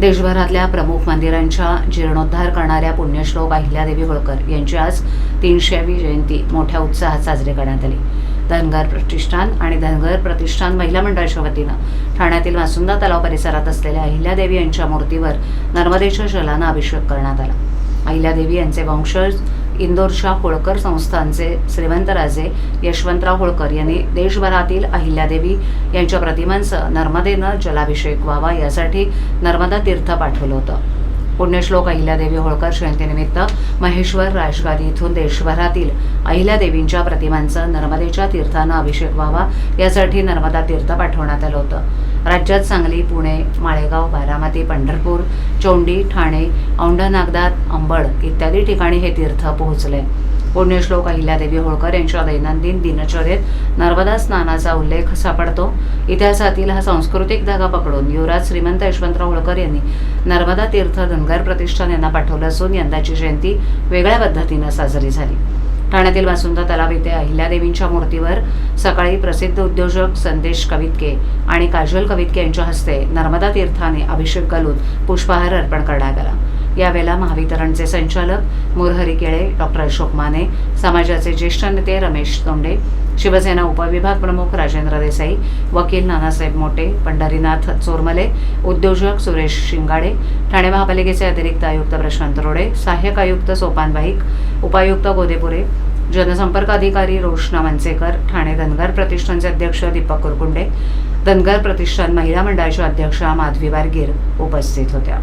देशभरातल्या प्रमुख मंदिरांच्या जीर्णोद्धार करणाऱ्या पुण्यश्लोक अहिल्यादेवी होळकर यांची आज तीनशेवी जयंती मोठ्या उत्साहात साजरी करण्यात आली. धनगर प्रतिष्ठान आणि धनगर प्रतिष्ठान महिला मंडळाच्या वतीनं ठाण्यातील मासुंदा तलाव परिसरात असलेल्या अहिल्यादेवी यांच्या मूर्तीवर नर्मदेच्या जलानं अभिषेक करण्यात आला. अहिल्यादेवी यांचे वंशज इंदोरच्या होळकर संस्थानचे श्रीमंतराजे यशवंतराव होळकर यांनी देशभरातील अहिल्यादेवी यांच्या प्रतिमांचं नर्मदेनं जलाभिषेक व्हावा यासाठी नर्मदा तीर्थ पाठवलं होतं. पुण्यश्लोक अहिल्यादेवी होळकर जयंतीनिमित्त महेश्वर राजगादी इथून देशभरातील अहिल्यादेवींच्या प्रतिमांचा नर्मदेच्या तीर्थानं अभिषेक व्हावा यासाठी नर्मदा तीर्थ पाठवण्यात आलं होतं. राज्यात सांगली पुणे माळेगाव बारामती पंढरपूर चोंडी ठाणे औंढा नागदात अंबड इत्यादी ठिकाणी हे तीर्थ पोहोचले. पुण्यश्लोक अहिल्यादेवी होळकर यांच्या दैनंदिन दिनचर्येत नर्मदा स्नानाचा उल्लेख सापडतो. इतिहासातील हा सांस्कृतिक धागा पकडून युवराज श्रीमंत यशवंतराव होळकर यांनी नर्मदा तीर्थ धनगर प्रतिष्ठान यांना पाठवलं असून यंदाची जयंती वेगळ्या पद्धतीनं साजरी झाली. ठाण्यातील वासुंदा तलाव येथे अहिल्यादेवींच्या मूर्तीवर सकाळी प्रसिद्ध उद्योजक संदेश कवितके आणि काजल कवितके यांच्या हस्ते नर्मदा तीर्थाने अभिषेक घालून पुष्पहार अर्पण करण्यात आला. यावेळेला महावितरणचे संचालक मुरहरी केळे डॉक्टर अशोक माने समाजाचे ज्येष्ठ नेते रमेश तोंडे शिवसेना उपविभाग प्रमुख राजेंद्र देसाई वकील नानासाहेब मोटे पंढरीनाथ चोरमले उद्योजक सुरेश शिंगाडे ठाणे महापालिकेचे अतिरिक्त आयुक्त प्रशांत रोडे सहाय्यक आयुक्त सोपान वाईक उपायुक्त गोदेपुरे जनसंपर्क अधिकारी रोशना मनसेकर ठाणे धनगर प्रतिष्ठानचे अध्यक्ष दीपक कुरकुंडे धनगर प्रतिष्ठान महिला मंडळाच्या अध्यक्षा माधवी बारगीर उपस्थित होत्या.